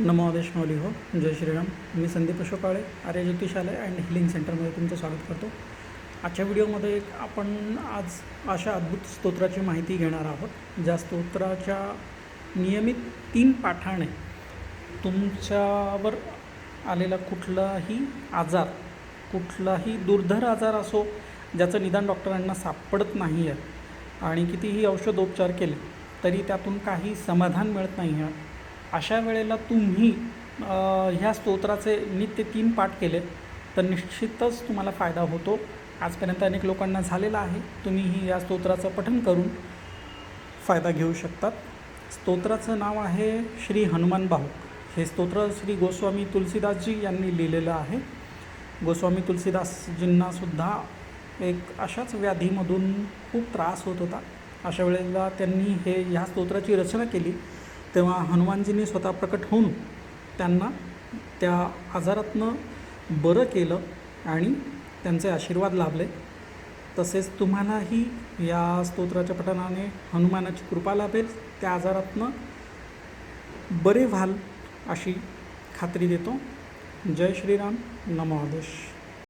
नमो वैष्णवली हो जय श्रीराम. मी संदीप अशोकाळे आर्य ज्योतिषालय अँड हिलिंग सेंटरमध्ये तुमचं स्वागत करतो. आजच्या व्हिडिओमध्ये आपण आज अशा अद्भुत स्तोत्राची माहिती घेणार आहोत ज्या स्तोत्राच्या नियमित तीन पाठाने तुमच्यावर आलेला कुठलाही आजार कुठलाही दुर्धर आजार असो ज्याचं निदान डॉक्टरांना सापडत नाही आहे आणि कितीही औषधोपचार केले तरी त्यातून काही समाधान मिळत नाही आहे. अशा वेळेला तुम्ही ह्या स्तोत्राचे नित्य तीन पाठ केले तर निश्चितच तुम्हाला फायदा होतो. आजपर्यंत अनेक लोकांना झालेला आहे. तुम्हीही या स्तोत्राचं पठन करून फायदा घेऊ शकतात. स्तोत्राचं नाव आहे श्री हनुमान भाऊ. हे स्तोत्र श्री गोस्वामी तुलसीदासजी यांनी लिहिलेलं आहे. गोस्वामी तुलसीदासजींनासुद्धा एक अशाच व्याधीमधून खूप त्रास होत होता. अशा वेळेला त्यांनी हे ह्या स्तोत्राची रचना केली. तेव्हा हनुमानजींनी स्वतः प्रकट होऊन त्यांना त्या आजारातनं बरं केलं आणि त्यांचे आशीर्वाद लाभले. तसेच तुम्हालाही या स्तोत्राच्या पठणाने हनुमानाची कृपा लाभेल. त्या आजारातनं बरे व्हाल अशी खात्री देतो. जय श्रीराम. नमो आदेश.